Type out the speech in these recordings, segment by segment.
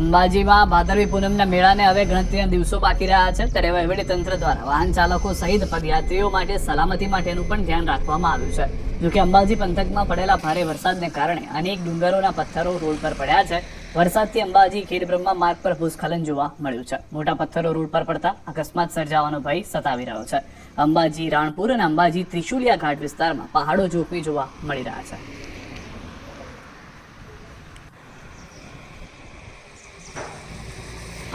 અંબાજીમાં ભાદરવી પૂનમના મેળાને હવે ગણતરીના દિવસો બાકી રહ્યા છે. ત્યારે વહીવટી તંત્ર દ્વારા વાહન ચાલકો સહિત પદયાત્રીઓ માટે સલામતી માટેનું પણ ધ્યાન રાખવામાં આવ્યું છે. જોકે અંબાજી પંથકમાં પડેલા ભારે વરસાદને કારણે અનેક ડુંગરોના પથ્થરો રોડ પર પડ્યા છે. વરસાદથી અંબાજી ખેડબ્રહ્મા માર્ગ પર ભૂસ્ખલન જોવા મળ્યું છે. મોટા પથ્થરો રોડ પર પડતા અકસ્માત સર્જાવાનો ભય સતાવી રહ્યો છે. અંબાજી રાણપુર અને અંબાજી ત્રિશુલિયા ઘાટ વિસ્તારમાં પહાડો જોખમી જોવા મળી રહ્યા છે.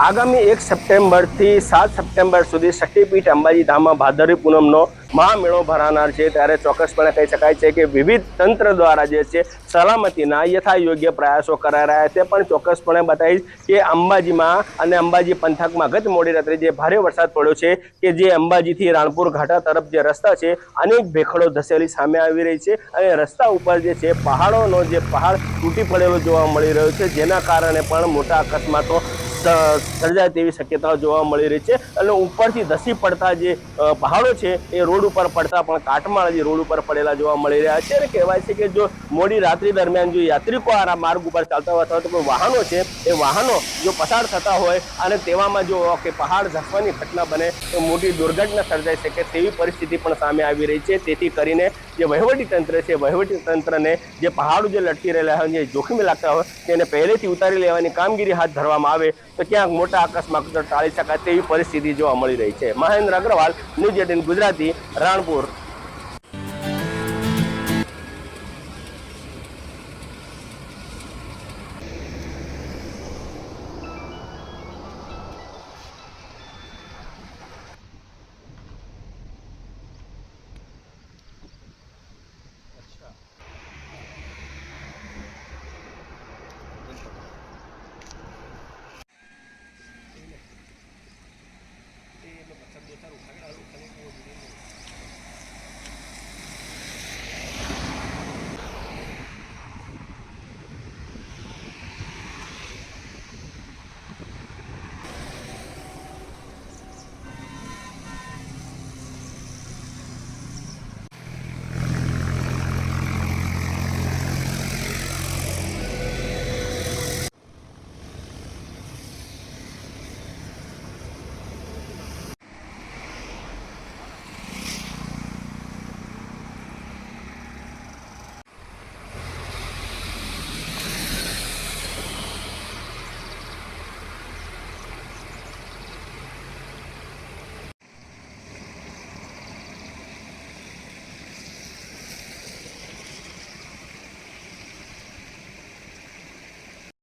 આગામી એક સપ્ટેમ્બરથી સાત સપ્ટેમ્બર સુધી શક્તિપીઠ અંબાજી ધામમાં ભાદરવી પૂનમનો મહામેળો ભરાનાર છે. ત્યારે ચોક્કસપણે કહી શકાય છે કે વિવિધ તંત્ર દ્વારા જે છે સલામતીના યથા યોગ્ય પ્રયાસો કરાઈ રહ્યા છે. પણ ચોક્કસપણે બતાવીશ કે અંબાજીમાં અને અંબાજી પંથકમાં ગત મોડી રાત્રે જે ભારે વરસાદ પડ્યો છે કે જે અંબાજીથી રાણપુર ઘાટા તરફ જે રસ્તા છે, અનેક ભેખડો ધસેલી સામે આવી રહી છે અને રસ્તા ઉપર જે છે પહાડોનો જે પહાડ તૂટી પડેલો જોવા મળી રહ્યો છે. જેના કારણે પણ મોટા અકસ્માતો સર્જાય તેવી શક્યતાઓ જોવા મળી રહી છે. અને ઉપરથી ધસી પડતા જે પહાડો છે, એ રોડ ઉપર પડતા પણ કાટમાળ જે રોડ ઉપર પડેલા જોવા મળી રહ્યા છે. અને કહેવાય છે કે જો મોડી રાત્રિ દરમિયાન જો યાત્રિકો આ માર્ગ ઉપર ચાલતા હોય અથવા તો કોઈ વાહનો છે, એ વાહનો જો પસાર થતા હોય અને તેવામાં જો કે પહાડ ધસવાની ઘટના બને, તો મોટી દુર્ઘટના સર્જાઈ શકે તેવી પરિસ્થિતિ પણ સામે આવી રહી છે. તેથી કરીને જે વહીવટી તંત્ર છે, વહીવટી તંત્રને જે પહાડો જે લટકી રહેલા હોય, જે જોખમી લાગતા હોય, તેને પહેલેથી ઉતારી લેવાની કામગીરી હાથ ધરવામાં આવે, તો ક્યાંક મોટા અકસ્માતો ટાળી શકાય તેવી પરિસ્થિતિ જોવા મળી રહી છે. Mahendra Agrawal, news eighteen Gujarati, Ranpur.